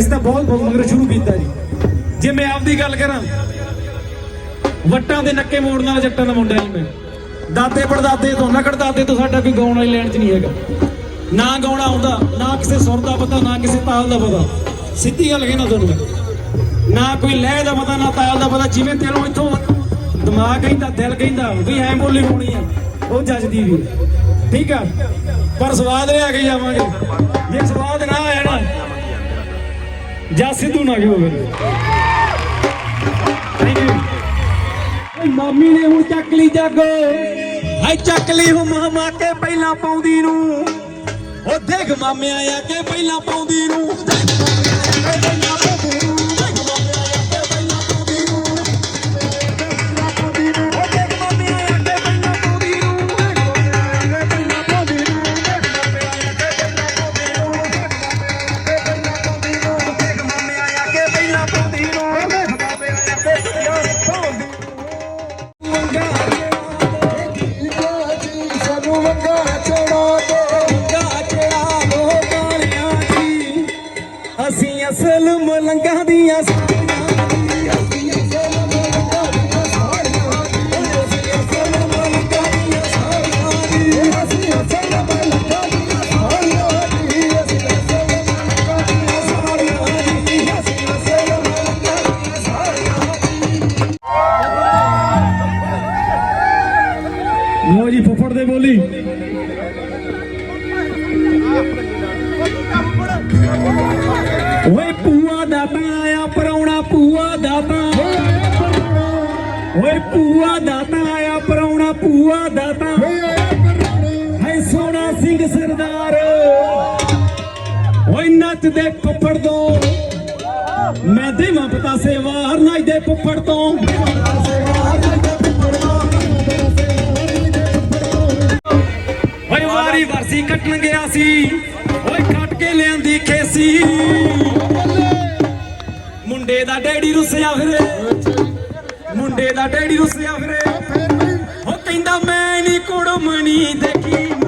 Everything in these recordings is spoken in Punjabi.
ਅਸੀਂ ਤਾਂ ਬਹੁਤ ਮਗਰ ਸ਼ੁਰੂ ਕੀਤਾ ਜੀ। ਜੇ ਮੈਂ ਆਪਦੀ ਗੱਲ ਕਰਾਂ, ਵੱਟਾਂ ਦੇ ਨੱਕੇ ਮੋੜਨ ਵਾਲਾ ਜੱਟਾਂ ਦਾ ਮੁੰਡਾ ਜੀ ਮੈਂ। ਦਾਦੇ ਪੜਦਾਦੇ ਤੋਂ ਨਕੜ ਦਾਦੇ ਤੋਂ ਸਾਡਾ ਕੋਈ ਗਾਉਣ ਵਾਲੀ ਲੈਣ 'ਚ ਨਹੀਂ ਹੈਗਾ। ਨਾ ਗਾਉਣਾ ਆਉਂਦਾ, ਨਾ ਕਿਸੇ ਸੁਰ ਦਾ ਪਤਾ, ਨਾ ਕਿਸੇ ਤਾਲ ਦਾ ਪਤਾ। ਸਿੱਧੀ ਗੱਲ ਕਹਿਣਾ ਤੁਹਾਨੂੰ ਨਾ ਕੋਈ ਲਹਿ ਦਾ ਪਤਾ, ਨਾ ਤਾਲ ਦਾ ਪਤਾ, ਜਿਵੇਂ ਤੈਨੂੰ ਇੱਥੋਂ ਦਿਮਾਗ ਕਹਿੰਦਾ, ਦਿਲ ਕਹਿੰਦਾ, ਵੀ ਐ ਬੋਲੀ ਹੋਣੀ ਆ। ਉਹ ਜੱਜਦੀ ਵੀ। ਠੀਕ ਆ? ਪਰ ਸਵਾਦ ਲਿਆ ਕੇ ਜਾਵਾਂਗੇ। ਜੇ ਸਵਾਦ ਨਾ ਆਇਆ ਨਾ ਜਾਂ ਸਿੱਧੂ ਨਾ ਥੈਂਕ ਯੂ ਮਾਮੀ ਨੇ ਹੁਣ ਚੱਕ ਲਈ ਜਾਗੋ। ਹਾਈ ਚੱਕ ਲਈ ਹੁ ਮਾਮਾ ਕੇ ਪਹਿਲਾਂ ਪਾਉਂਦੀ ਨੂੰ। ਉਹ ਦੇਖ ਮਾਮਿਆਂ ਆ ਕੇ ਪਹਿਲਾਂ ਪਾਉਂਦੀ ਨੂੰ। ਅਸਲ ਮਲੰਗਾਂ ਦੀਆਂ ਪੂਆ ਦਾ ਤਾਂ ਆਇਆ ਪਰੌਣਾ ਪੂਆ ਦਾ ਤਾਂ। ਹੈ ਸੋਨਾ ਸਿੰਘ ਸਰਦਾਰ। ਓਏ ਨੱਚਦੇ ਫੁੱਫੜ ਤੋਂ। ਮੈਂ ਦੇਵਾਂ ਪਤਾ ਸੇਵਾਰ ਨੱਚਦੇ ਫੁੱਫੜ ਤੋਂ। ਓਏ ਵਾਰੀ ਵਰਸੀ ਕੱਟਣ ਗਿਆ ਸੀ। ਓਏ ਕੱਟ ਕੇ ਲਿਆਂਦੀ ਖੇਸੀ। ਮੁੰਡੇ ਦਾ ਡੈਡੀ ਰੁੱਸਿਆ ਫਿਰੇ। ਮੁੰਡੇ ਦਾ ਡੈਡੀ ਰੁੱਸਿਆ ਫਿਰੇ। ਉਹ ਕਹਿੰਦਾ ਮੈਂ ਨਹੀਂ ਕੁੜਮਣੀ ਦੇਖੀ।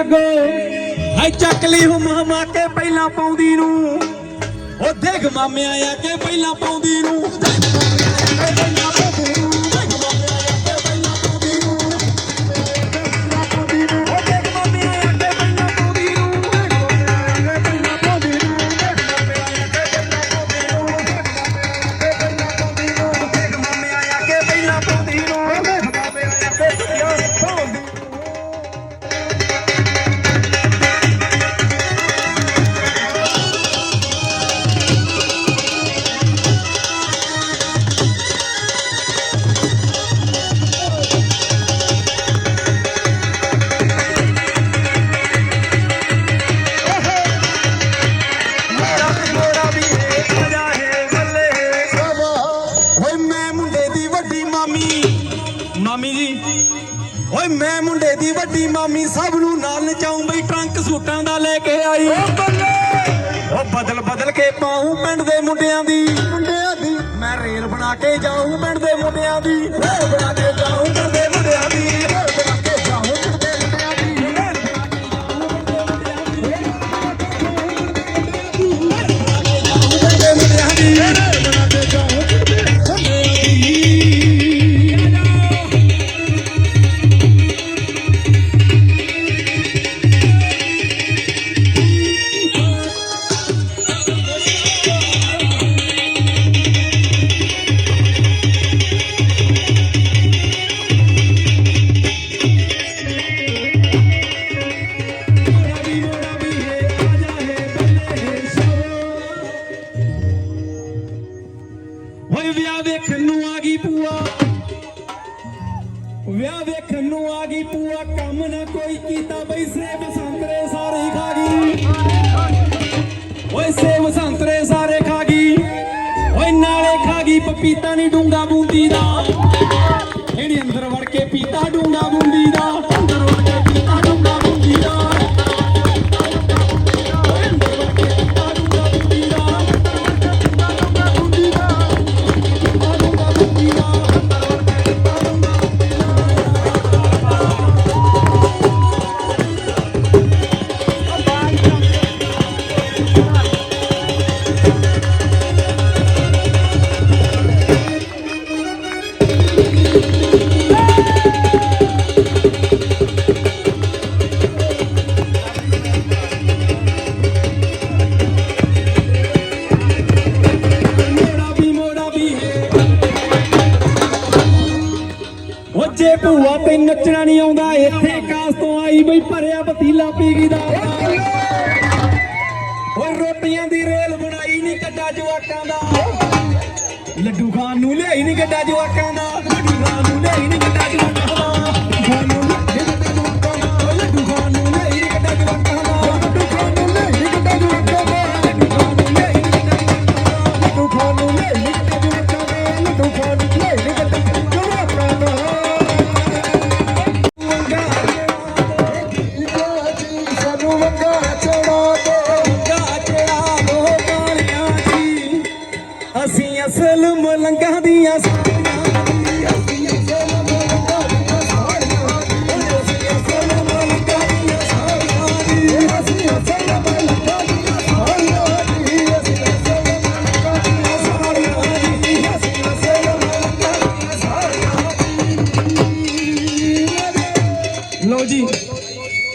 ਜਾਗੋ। ਹਾਈ ਚੱਕ ਲਈ ਹੁਮ ਹਮਾ ਕੇ ਪਹਿਲਾਂ ਪਾਉਂਦੀ ਨੂੰ। ਉਹ ਦੇਖ ਮਾਮਿਆਂ ਆ ਕੇ ਪਹਿਲਾਂ ਪਾਉਂਦੀ ਨੂੰ। ਮਾਮੀ। ਮਾਮੀ ਜੀ ਓਏ ਮੈਂ ਮੁੰਡੇ ਦੀ ਵੱਡੀ ਮਾਮੀ ਸਭ ਨੂੰ ਨਾਲ ਨਚਾਉਂ ਬਈ ਟਰੰਕ ਸੂਟਾਂ ਦਾ ਲੈ ਕੇ ਆਈ। ਓ ਬਦਲ ਬਦਲ ਕੇ ਪਾਉਂ ਪਿੰਡ ਦੇ ਮੁੰਡਿਆਂ ਦੀ। ਮੁੰਡਿਆਂ ਦੀ। ਮੈਂ ਰੇਲ ਬਣਾ ਕੇ ਜਾਉਂ ਪਿੰਡ ਦੇ ਮੁੰਡਿਆਂ ਦੀ। ਰੇਲ ਬਣਾ ਕੇ ਜਾਉਂ ਪਿੰਡ ਦੇ ਮੁੰਡਿਆਂ ਦੀ। ਬੂੰਦੀ ਦਾ। ਜਿਹੜੀ ਅੰਦਰ ਵੜ ਕੇ ਪੀਤਾ ਡੂੰਗਾ ਬੂੰਦੀ ਦਾ। ਤੇ ਨੱਚਣਾ ਨਹੀਂ ਆਉਂਦਾ। ਇੱਥੇ ਕਾਸ ਤੋਂ ਆਈ ਬਈ ਭਰਿਆ ਪਤੀਲਾ ਪੀ ਗਈ ਦਾ ਓਏ ਰੋਟੀਆਂ ਦੀ ਰੇਲ ਬਣਾਈ ਨਹੀਂ ਕੱਡਾ ਜਵਾਕਾਂ ਦਾ। ਲੱਡੂ ਖਾਨ ਨੂੰ ਲਿਆਈ ਨਹੀਂ ਗੱਡਾ ਜਵਾਕਾਂ ਦਾ। ਲੱਡੂ ਖਾਨ ਨੂੰ ਲਿਆਈ ਨਹੀਂ ਕੱਡਾ ਜਵਾਕਾਂ ਦਾ।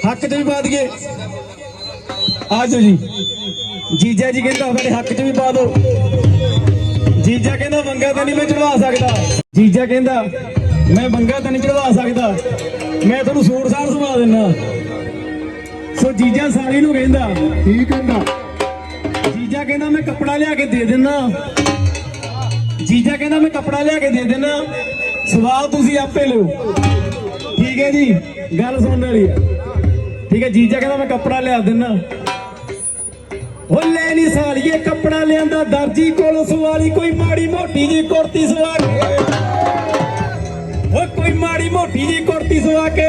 ਹੱਕ 'ਚ ਵੀ ਪਾ ਦਈਏ। ਆ ਜਾਓ ਜੀ। ਜੀਜਾ ਜੀ ਕਹਿੰਦਾ ਸਾਡੇ ਹੱਕ 'ਚ ਵੀ ਪਾ ਦਿਓ। ਜੀਜਾ ਕਹਿੰਦਾ ਵੰਗਾ ਤਾਂ ਨਹੀਂ ਮੈਂ ਚੜਵਾ ਸਕਦਾ। ਜੀਜਾ ਕਹਿੰਦਾ ਮੈਂ ਵੰਗਾ ਤਾਂ ਨਹੀਂ ਚੜਵਾ ਸਕਦਾ। ਮੈਂ ਤੁਹਾਨੂੰ ਸੂਟ ਸਾੜ ਸਵਾ ਦਿੰਦਾ। ਸੋ ਜੀਜਾ ਸਾਲੀ ਨੂੰ ਕਹਿੰਦਾ ਕੀ ਕਹਿੰਦਾ। ਜੀਜਾ ਕਹਿੰਦਾ ਮੈਂ ਕੱਪੜਾ ਲਿਆ ਕੇ ਦੇ ਦਿੰਦਾ ਜੀਜਾ ਕਹਿੰਦਾ ਮੈਂ ਕੱਪੜਾ ਲਿਆ ਕੇ ਦੇ ਦਿੰਦਾ ਸਵਾਲ ਤੁਸੀਂ ਆਪੇ ਲਿਓ। ਠੀਕ ਹੈ ਜੀ। ਗੱਲ ਸੁਣਨ ਵਾਲੀ ਆ ਠੀਕ ਹੈ ਜੀਜਾ ਕਹਿੰਦਾ ਮੈਂ ਕੱਪੜਾ ਲਿਆ ਦਿੰਨਾ। ਉਹ ਲੈ ਨਹੀਂ ਸਾਲੀਏ ਕੱਪੜਾ ਲਿਆਂਦਾ ਦਰਜੀ ਕੋਲ ਸਵਾਲੀ ਕੋਈ ਮਾੜੀ ਮੋਟੀ ਜੀ ਕੁਰਤੀ ਸਵਾ ਕੇ। ਓਏ ਕੋਈ ਮਾੜੀ ਮੋਟੀ ਜੀ ਕੁਰਤੀ ਸਵਾ ਕੇ।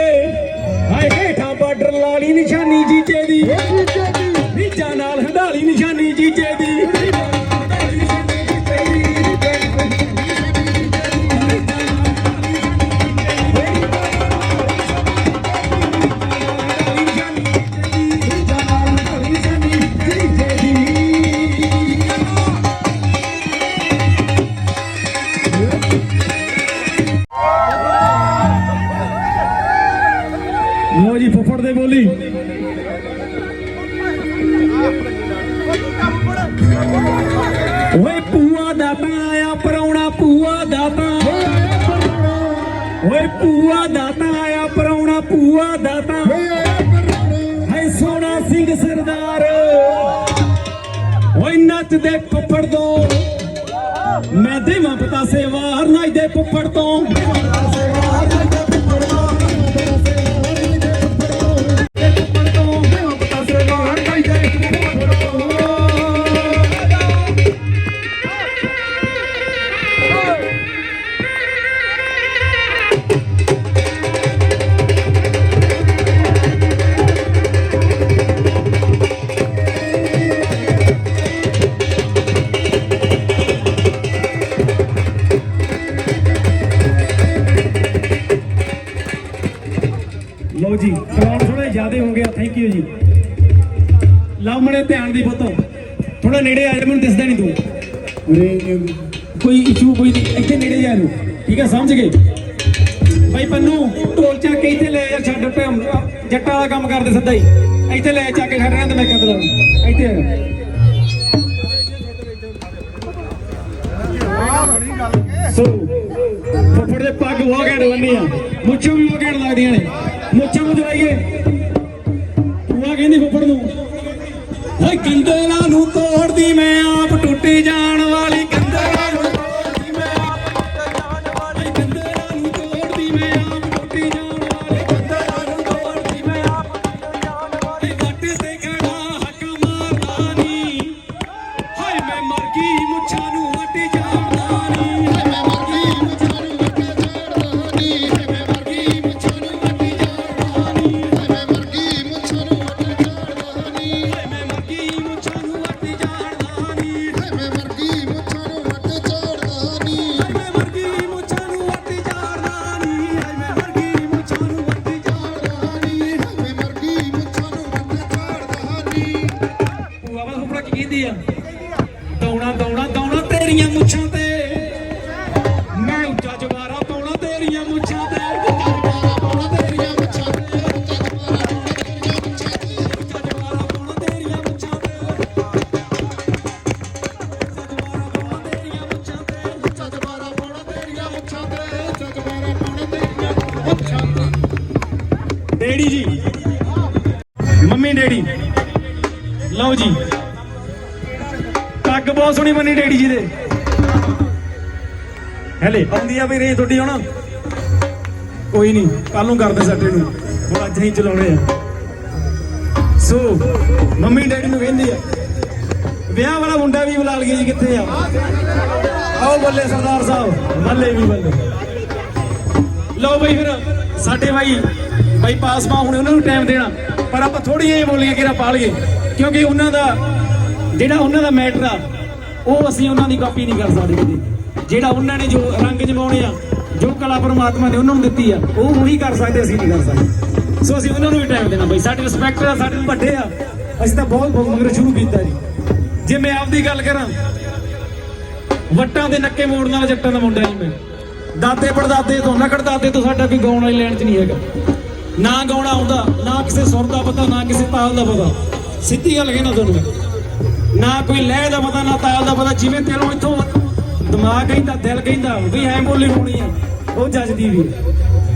ਹਾਏ ਹੇਠਾਂ ਬਾਰਡਰ ਲਾਲੀ ਨਿਸ਼ਾਨੀ ਜੀਜੇ ਦੀ। ਨੀਚਾ ਨਾਲ ਹੰਡਾਲੀ ਨਿਸ਼ਾਨੀ ਜੀਜੇ ਦੀ। ਲੋ ਜੀ ਫੁੱਫੜ ਦੇ ਬੋਲੀ। ਓਏ ਪੂਆ ਦਾ ਆਇਆ ਪਰੌਣਾ ਪੂਆ ਦਾ ਓਏ ਪੂਆ ਦਾ ਆਇਆ ਪਰੌਣਾ ਪੂਆ ਦਾ ਹੈ ਸੋਨਾ ਸਿੰਘ ਸਰਦਾਰ। ਓਏ ਨੱਚਦੇ ਫੁੱਫੜ ਤੋਂ। ਮੈਂ ਦੇਵਾਂ ਪਤਾ ਸੇਵਾ, ਹਰ ਨਾਈ ਦੇ ਫੁੱਫੜ ਤੋਂ। ਠੀਕ ਹੈ, ਸਮਝ ਗਏ? ਬਾਈ ਪੰਨੂ, ਢੋਲ ਚੱਕ ਕੇ ਇੱਥੇ ਲੈ ਜਾ, ਛੱਡ ਟਾਈਮ ਜੱਟਾਂ ਵਾਲਾ ਕੰਮ ਕਰਦੇ ਸਿੱਧਾ ਹੀ। ਇੱਥੇ ਲੈ ਚੱਕ ਕੇ ਖੜ ਰਹਿੰਦੇ ਮੈਂ ਕਦਰ ਇੱਥੇ। ਸੋ, ਫੁੱਫੜ ਦੇ ਪੱਗ ਬਹੁਤ ਘੈਂਟ ਬੰਨੀ ਆ। ਮੁੱਛਾਂ ਵੀ ਬਹੁਤ ਘੈਂਟ ਲੱਗਦੀਆਂ ਨੇ। ਮੁੱਛਾਂ ਨੂੰ ਜਵਾਈਏ ਮੁੱਛਾਂ ਨੂੰ ਵੱਟ ਜਾਣਦਾ ਬਹੁਤ ਸੋਹਣੀ ਡੈਡੀ ਜੀ ਦੇ। ਹਲੇ ਆਉਂਦੀ ਆ ਵੀ ਰਹੀ ਤੁਹਾਡੀ ਹੁਣ। ਕੋਈ ਨਹੀਂ ਕੱਲ ਨੂੰ ਕਰਦੇ ਸੱਟੇ ਨੂੰ। ਹੁਣ ਅੱਜ ਹੀ ਚਲਾਉਣੇ ਆ। ਸੋ, ਮੰਮੀ ਡੈਡੀ ਨੂੰ ਕਹਿੰਦੀ ਆ। ਵਿਆਹ ਵਾਲਾ ਮੁੰਡਾ ਵੀ ਬੁਲਾ ਲਈਏ ਜੀ ਕਿੱਥੇ ਆ। ਆਓ ਬੱਲੇ ਸਰਦਾਰ ਸਾਹਿਬ, ਬੱਲੇ ਵੀ ਬੱਲੇ। ਲਓ ਬਈ ਫਿਰ, ਸਾਡੇ ਭਾਈ ਭਾਈ ਪਾਸਮਾ ਹੁਣ ਉਹਨਾਂ ਨੂੰ ਟਾਈਮ ਦੇਣਾ। ਪਰ ਆਪਾਂ ਥੋੜੀਆਂ ਜਿਹੀਆਂ ਬੋਲੀਆਂ ਕਿਰਾ ਪਾ ਲਈਏ। ਕਿਉਂਕਿ ਉਹਨਾਂ ਦਾ, ਜਿਹੜਾ ਉਹਨਾਂ ਦਾ ਮੈਟਰ ਆ ਉਹ ਅਸੀਂ ਉਹਨਾਂ ਦੀ ਕਾਪੀ ਨਹੀਂ ਕਰ ਸਕਦੇ ਕਦੇ। ਜਿਹੜਾ ਉਹਨਾਂ ਨੇ ਜੋ ਰੰਗ ਜਮਾਉਣੇ ਆ, ਜੋ ਕਲਾ ਪਰਮਾਤਮਾ ਨੇ ਉਹਨਾਂ ਨੂੰ ਦਿੱਤੀ ਆ, ਉਹ ਉਹੀ ਕਰ ਸਕਦੇ, ਅਸੀਂ ਨਹੀਂ ਕਰ ਸਕਦੇ। ਸੋ ਅਸੀਂ ਉਹਨਾਂ ਨੂੰ ਵੀ ਟਾਈਮ ਦੇਣਾ ਬਈ, ਸਾਡੇ ਰਿਸਪੈਕਟ ਆ, ਸਾਡੇ ਨੂੰ ਵੱਡੇ ਆ। ਅਸੀਂ ਤਾਂ ਬਹੁਤ ਬਹੁਤ ਸ਼ੁਰੂ ਕੀਤਾ ਜੀ। ਜੇ ਮੈਂ ਆਪਦੀ ਗੱਲ ਕਰਾਂ, ਵੱਟਾਂ ਦੇ ਨੱਕੇ ਮੋੜਨ ਵਾਲਾ ਜੱਟਾਂ ਦਾ ਮੁੰਡਾ ਜੀ ਮੈਂ। ਦਾਦੇ ਪੜਦਾਦੇ ਤੋਂ, ਨਕੜ ਦਾਦੇ ਤੋਂ ਸਾਡਾ ਕੋਈ ਗਾਉਣ ਵਾਲੀ ਲੈਣ 'ਚ ਨਹੀਂ ਹੈਗਾ। ਨਾ ਗਾਉਣਾ ਆਉਂਦਾ, ਨਾ ਕਿਸੇ ਸੁਰ ਦਾ ਪਤਾ, ਨਾ ਕਿਸੇ ਤਾਲ ਦਾ ਪਤਾ। ਸਿੱਧੀ ਗੱਲ ਕਹਿਣਾ ਤੁਹਾਨੂੰ ਨਾ ਕੋਈ ਲਹਿ ਦਾ ਪਤਾ, ਨਾ ਤਾਲ ਦਾ ਪਤਾ, ਜਿਵੇਂ ਤੇਲੋਂ ਇੱਥੋਂ ਦਿਮਾਗ ਕਹਿੰਦਾ, ਦਿਲ ਕਹਿੰਦਾ ਵੀ ਐ ਬੋਲੀ ਹੋਣੀ ਆ। ਉਹ ਜੱਜਦੀ ਵੀ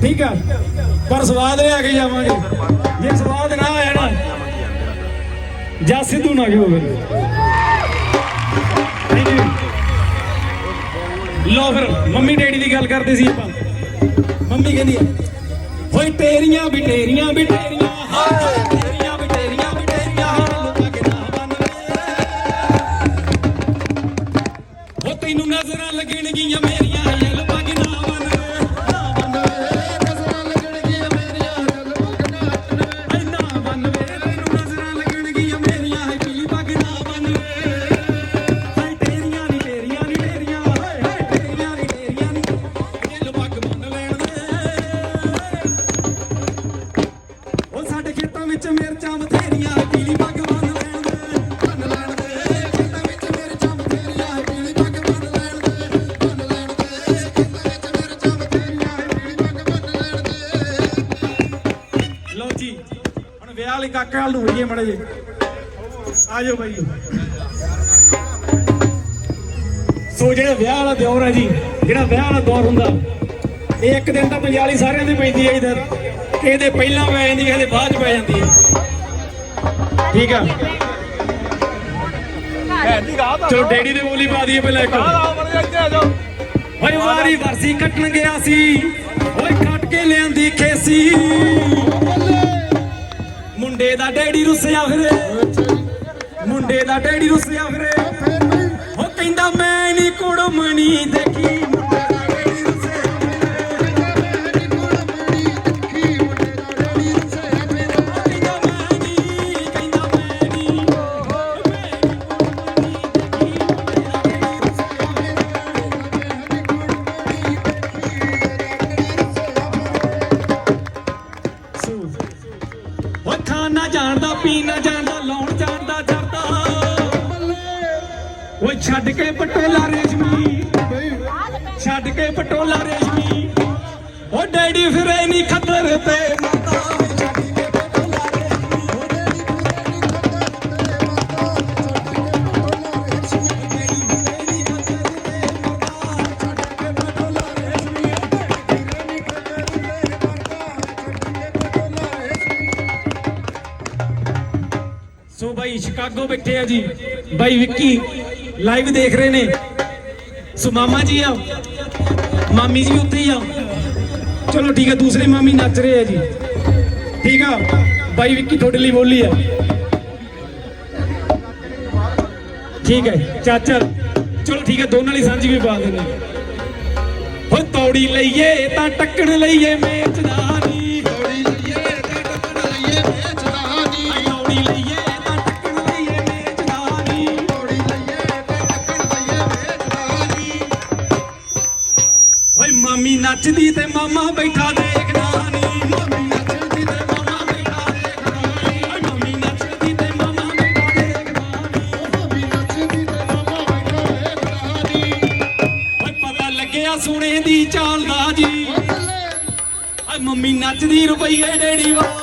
ਠੀਕ ਆ? ਪਰ ਸਵਾਦ ਲਿਆ ਕੇ ਜਾਵਾਂਗੇ। ਜੇ ਸਵਾਦ ਨਾ ਆਇਆ ਨਾ, ਜਾਂ ਸਿੱਧੂ ਨਾ ਗਿਓ ਫਿਰ ਲੋ ਫਿਰ, ਮੰਮੀ ਡੈਡੀ ਦੀ ਗੱਲ ਕਰਦੇ ਸੀ ਆਪਾਂ। ਮੰਮੀ ਕਹਿੰਦੀ ਆ ਤੇਰੀਆਂ ਵੀ, ਤੇਰੀਆਂ, ਹਾਏ! ਕਾਕਾ ਹਾਲ ਨੂੰ ਹੋਈਏ ਮੜੇ ਜੀ ਆ ਜਾਓ ਬਾਈ ਸੋ ਜਿਹੜਾ ਵਿਆਹ ਵਾਲਾ ਦੌਰ ਹੈ ਜੀ ਜਿਹੜਾ ਵਿਆਹ ਵਾਲਾ ਦੌਰ ਹੁੰਦਾ ਇਹ ਇੱਕ ਦਿਨ ਤਾਂ 45 ਸਾਰਿਆਂ ਦੇ ਪੈਂਦੀ ਹੈ ਇਧਰ ਕਿਹਦੇ ਪਹਿਲਾਂ ਪੈ ਜਾਂਦੀ ਕਿਹਦੇ ਬਾਅਦ ਚ ਪੈ ਜਾਂਦੀ ਹੈ। ਠੀਕ ਆ? ਦੀ ਚਲੋ ਡੈਡੀ ਦੇ ਬੋਲੀ ਪਾ ਦਈਏ ਪਹਿਲਾਂ ਇੱਕ। ਓਏ ਵਾਰੀ ਵਰਸੀ ਕੱਟਣ ਗਿਆ ਸੀ। ਓਏ ਕੱਟ ਕੇ ਲਿਆਂਦੀ ਖੇਸੀ। ਮੁੰਡੇ ਦਾ ਡੈਡੀ ਰੁੱਸਿਆ ਫਿਰੇ। ਮੁੰਡੇ ਦਾ ਡੈਡੀ ਰੁੱਸਿਆ ਫਿਰੇ। ਉਹ ਕਹਿੰਦਾ, ਮੈਂ ਨਹੀਂ ਕੁੜਮਣੀ ਦੇਖੀ। ਓ ਡੈਡੀ ਫਿਰੇ ਨਹੀਂ ਖਤਰ ਤੇ। ਮਾਤਾ ਸੋ ਬਾਈ, ਸ਼ਿਕਾਗੋ ਬੈਠੇ ਆ ਜੀ। ਬਾਈ ਵਿੱਕੀ ਲਾਈਵ ਦੇਖ ਰਹੇ ਨੇ। ਸੋ ਮਾਮਾ ਜੀ ਆ ਮਾਮੀ ਜੀ ਉੱਥੇ ਹੀ ਆ। ਚਲੋ ਠੀਕ ਆ, ਦੂਸਰੇ ਮਾਮੀ ਨੱਚ ਰਹੇ ਆ ਜੀ। ਠੀਕ ਆ, ਬਾਈ ਵਿੱਕੀ ਤੁਹਾਡੇ ਲਈ ਬੋਲੀ ਆ। ਠੀਕ ਹੈ ਚਾਚਾ। ਚਲੋ ਠੀਕ ਹੈ ਦੋਨਾਂ ਲਈ ਸਾਂਝੀ ਵੀ ਪਾ ਦੇਣੀ ਹੋ ਤੌੜੀ ਲਈਏ ਤਾਂ ਟੱਕਣ ਲਈਏ ਮੇਚਦਾਨੀ ਨੱਚਦੀ ਤੇ ਮਾਮਾ ਬੈਠਾ ਦੇਖਦਾ ਨੀ ਮਾਮੀ ਨੱਚਦੀ ਤੇ ਮਾਮਾ ਬੈਠਾ ਦੇਖਦਾ ਨੀ ਓਏ ਮਾਮੀ ਨੱਚਦੀ ਤੇ ਮਾਮਾ ਬੈਠਾ ਦੇਖਦਾ ਨੀ ਮਾਮੀ ਨੱਚਦੀ ਤੇ ਮਾਮਾ ਬੈਠਾ ਦੇਖਦਾ ਨੀ ਓਏ ਪਤਾ ਲੱਗਿਆ ਸੋਨੇ ਦੀ ਚਾਲ ਦਾ ਜੀ। ਓਏ ਮੰਮੀ ਨੱਚਦੀ ਰੁਪਈਏ ਡੇੜੀ ਵਾਰਦਾ